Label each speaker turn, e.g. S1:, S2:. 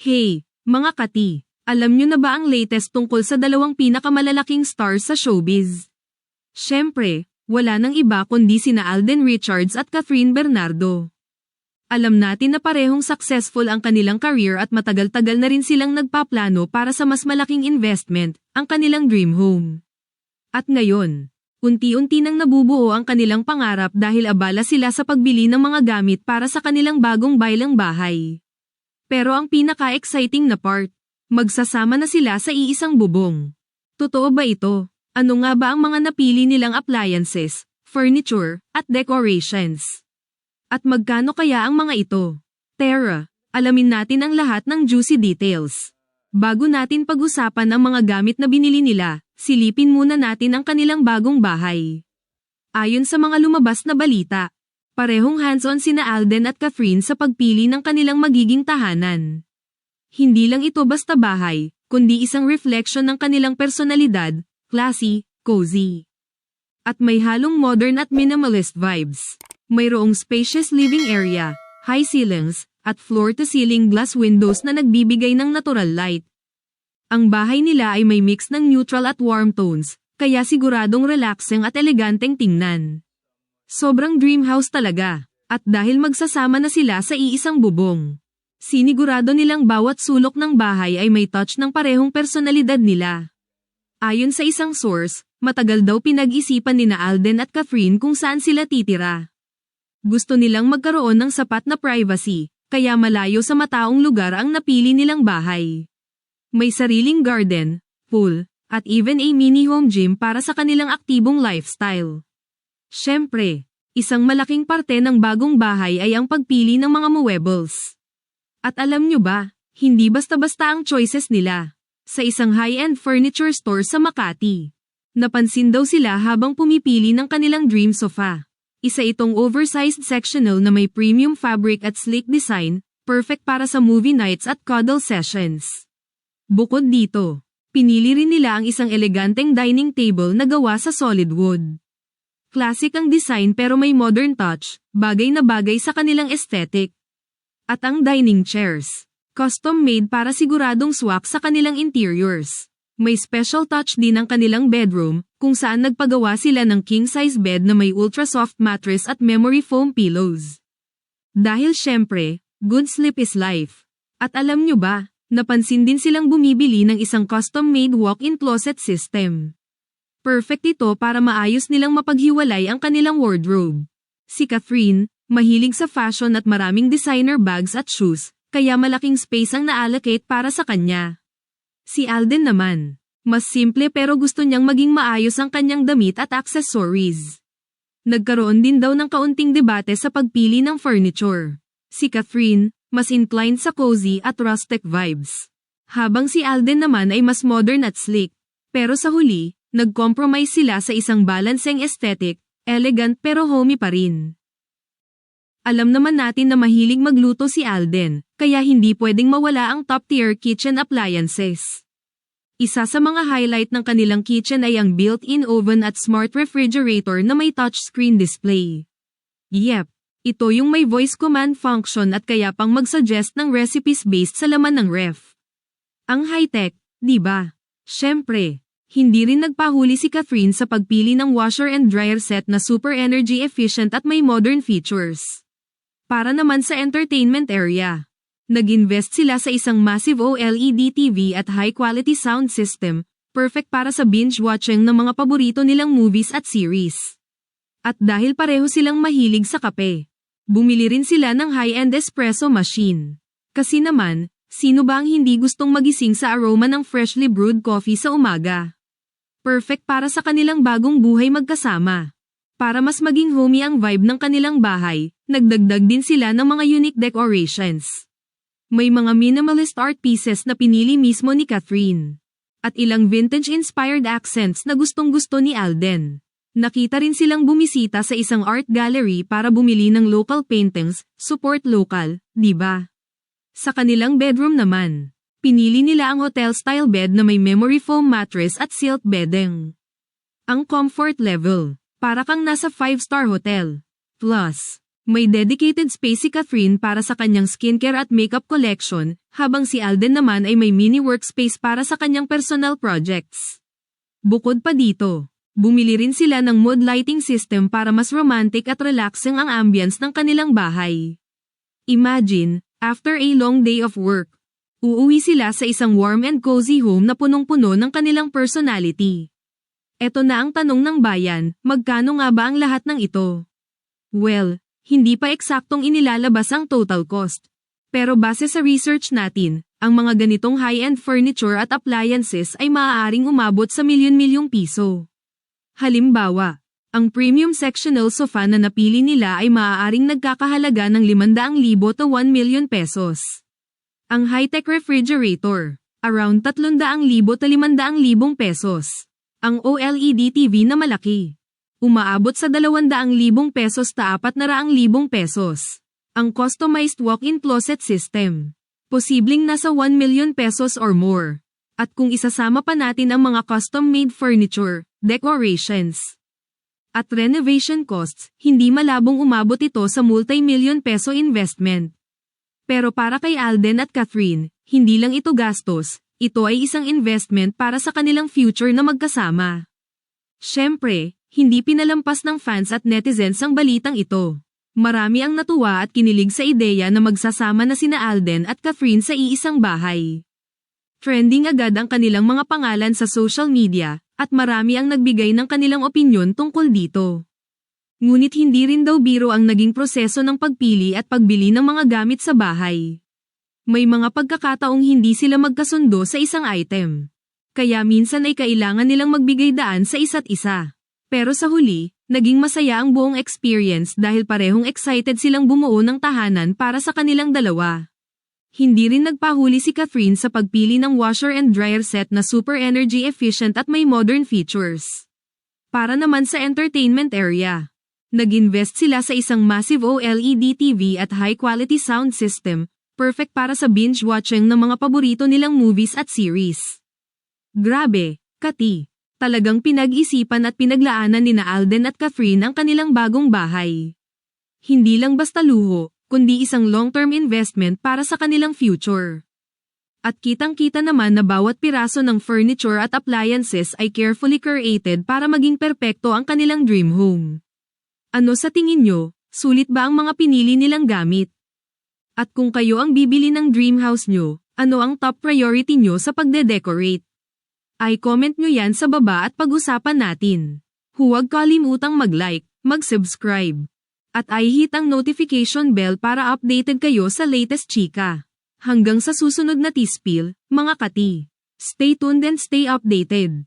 S1: Hey, mga kati, alam nyo na ba ang latest tungkol sa dalawang pinakamalalaking stars sa showbiz? Siyempre, wala nang iba kundi sina Alden Richards at Catherine Bernardo. Alam natin na parehong successful ang kanilang career at matagal-tagal na rin silang nagpaplano para sa mas malaking investment, ang kanilang dream home. At ngayon, unti-unti nang nabubuo ang kanilang pangarap dahil abala sila sa pagbili ng mga gamit para sa kanilang bagong baylang bahay. Pero ang pinaka-exciting na part, magsasama na sila sa iisang bubong. Totoo ba ito? Ano nga ba ang mga napili nilang appliances, furniture, at decorations? At magkano kaya ang mga ito? Tara, alamin natin ang lahat ng juicy details. Bago natin pag-usapan ang mga gamit na binili nila, silipin muna natin ang kanilang bagong bahay. Ayon sa mga lumabas na balita, parehong hands-on sina Alden at Catherine sa pagpili ng kanilang magiging tahanan. Hindi lang ito basta bahay, kundi isang reflection ng kanilang personalidad, classy, cozy. At may halong modern at minimalist vibes. Mayroong spacious living area, high ceilings, at floor-to-ceiling glass windows na nagbibigay ng natural light. Ang bahay nila ay may mix ng neutral at warm tones, kaya siguradong relaxing at eleganteng tingnan. Sobrang dream house talaga, at dahil magsasama na sila sa iisang bubong. Sinigurado nilang bawat sulok ng bahay ay may touch ng parehong personalidad nila. Ayon sa isang source, matagal daw pinag-isipan ni na Alden at Catherine kung saan sila titira. Gusto nilang magkaroon ng sapat na privacy, kaya malayo sa mataong lugar ang napili nilang bahay. May sariling garden, pool, at even a mini home gym para sa kanilang aktibong lifestyle. Siyempre, isang malaking parte ng bagong bahay ay ang pagpili ng mga muebles. At alam nyo ba, hindi basta-basta ang choices nila. Sa isang high-end furniture store sa Makati. Napansin daw sila habang pumipili ng kanilang dream sofa. Isa itong oversized sectional na may premium fabric at sleek design, perfect para sa movie nights at cuddle sessions. Bukod dito, pinili rin nila ang isang eleganteng dining table na gawa sa solid wood. Classic ang design pero may modern touch, bagay na bagay sa kanilang aesthetic. At ang dining chairs, custom made para siguradong swak sa kanilang interiors. May special touch din ang kanilang bedroom, kung saan nagpagawa sila ng king-size bed na may ultra-soft mattress at memory foam pillows. Dahil syempre, good sleep is life. At alam nyo ba, napansin din silang bumibili ng isang custom-made walk-in closet system. Perfect ito para maayos nilang mapaghiwalay ang kanilang wardrobe. Si Catherine, mahilig sa fashion at maraming designer bags at shoes, kaya malaking space ang na-allocate para sa kanya. Si Alden naman, mas simple pero gusto niyang maging maayos ang kanyang damit at accessories. Nagkaroon din daw ng kaunting debate sa pagpili ng furniture. Si Catherine, mas inclined sa cozy at rustic vibes. Habang si Alden naman ay mas modern at sleek. Pero sa huli, nag-compromise sila sa isang balancing aesthetic, elegant pero homey pa rin. Alam naman natin na mahilig magluto si Alden, kaya hindi pwedeng mawala ang top-tier kitchen appliances. Isa sa mga highlight ng kanilang kitchen ay ang built-in oven at smart refrigerator na may touchscreen display. Yep, ito yung may voice command function at kaya pang mag-suggest ng recipes based sa laman ng ref. Ang high-tech, di ba? Syempre, hindi rin nagpahuli si Catherine sa pagpili ng washer and dryer set na super energy efficient at may modern features. Para naman sa entertainment area. Nag-invest sila sa isang massive OLED TV at high-quality sound system, perfect para sa binge-watching ng mga paborito nilang movies at series. At dahil pareho silang mahilig sa kape, bumili rin sila ng high-end espresso machine. Kasi naman, sino ba ang hindi gustong magising sa aroma ng freshly brewed coffee sa umaga? Perfect para sa kanilang bagong buhay magkasama. Para mas maging homey ang vibe ng kanilang bahay, nagdagdag din sila ng mga unique decorations. May mga minimalist art pieces na pinili mismo ni Catherine. At ilang vintage-inspired accents na gustong-gusto ni Alden. Nakita rin silang bumisita sa isang art gallery para bumili ng local paintings, support local, di ba? Sa kanilang bedroom naman, pinili nila ang hotel-style bed na may memory foam mattress at silk bedding. Ang comfort level, para kang nasa 5-star hotel. Plus, May dedicated space si Catherine para sa kanyang skincare at makeup collection, habang si Alden naman ay may mini workspace para sa kanyang personal projects. Bukod pa dito, bumili rin sila ng mood lighting system para mas romantic at relaxing ang ambience ng kanilang bahay. Imagine, after a long day of work, uuwi sila sa isang warm and cozy home na punong-puno ng kanilang personality. Eto na ang tanong ng bayan, magkano nga ba ang lahat ng ito? Well, hindi pa eksaktong inilalabas ang total cost. Pero base sa research natin, ang mga ganitong high-end furniture at appliances ay maaaring umabot sa milyon-milyong piso. Halimbawa, ang premium sectional sofa na napili nila ay maaaring nagkakahalaga ng 500,000 to 1 million pesos. Ang high-tech refrigerator, around 300,000 to 500,000 pesos. Ang OLED TV na malaki, umaabot sa 200,000 pesos ta 400,000 pesos. Ang customized walk-in closet system, posibleng nasa 1 million pesos or more. At kung isasama pa natin ang mga custom-made furniture, decorations, at renovation costs, hindi malabong umabot ito sa multi-million peso investment. Pero para kay Alden at Catherine, hindi lang ito gastos, ito ay isang investment para sa kanilang future na magkasama. Siyempre, hindi pinalampas ng fans at netizens ang balitang ito. Marami ang natuwa at kinilig sa ideya na magsasama na sina Alden at Catherine sa iisang bahay. Trending agad ang kanilang mga pangalan sa social media, at marami ang nagbigay ng kanilang opinyon tungkol dito. Ngunit hindi rin daw biro ang naging proseso ng pagpili at pagbili ng mga gamit sa bahay. May mga pagkakataong hindi sila magkasundo sa isang item. Kaya minsan ay kailangan nilang magbigay daan sa isa't isa. Pero sa huli, naging masaya ang buong experience dahil parehong excited silang bumuo ng tahanan para sa kanilang dalawa. Hindi rin nagpahuli si Catherine sa pagpili ng washer and dryer set na super energy efficient at may modern features. Para naman sa entertainment area. Nag-invest sila sa isang massive OLED TV at high-quality sound system, perfect para sa binge-watching ng mga paborito nilang movies at series. Grabe, Kati. Talagang pinag-isipan at pinaglaanan ni na Alden at Catherine ang kanilang bagong bahay. Hindi lang basta luho, kundi isang long-term investment para sa kanilang future. At kitang-kita naman na bawat piraso ng furniture at appliances ay carefully curated para maging perpekto ang kanilang dream home. Ano sa tingin nyo, sulit ba ang mga pinili nilang gamit? At kung kayo ang bibili ng dream house nyo, ano ang top priority nyo sa pagde-decorate? Ay comment nyo yan sa baba at pag-usapan natin. Huwag kalimutang mag-like, mag-subscribe. At ay hit ang notification bell para updated kayo sa latest chika. Hanggang sa susunod na tispil, mga kati. Stay tuned and stay updated.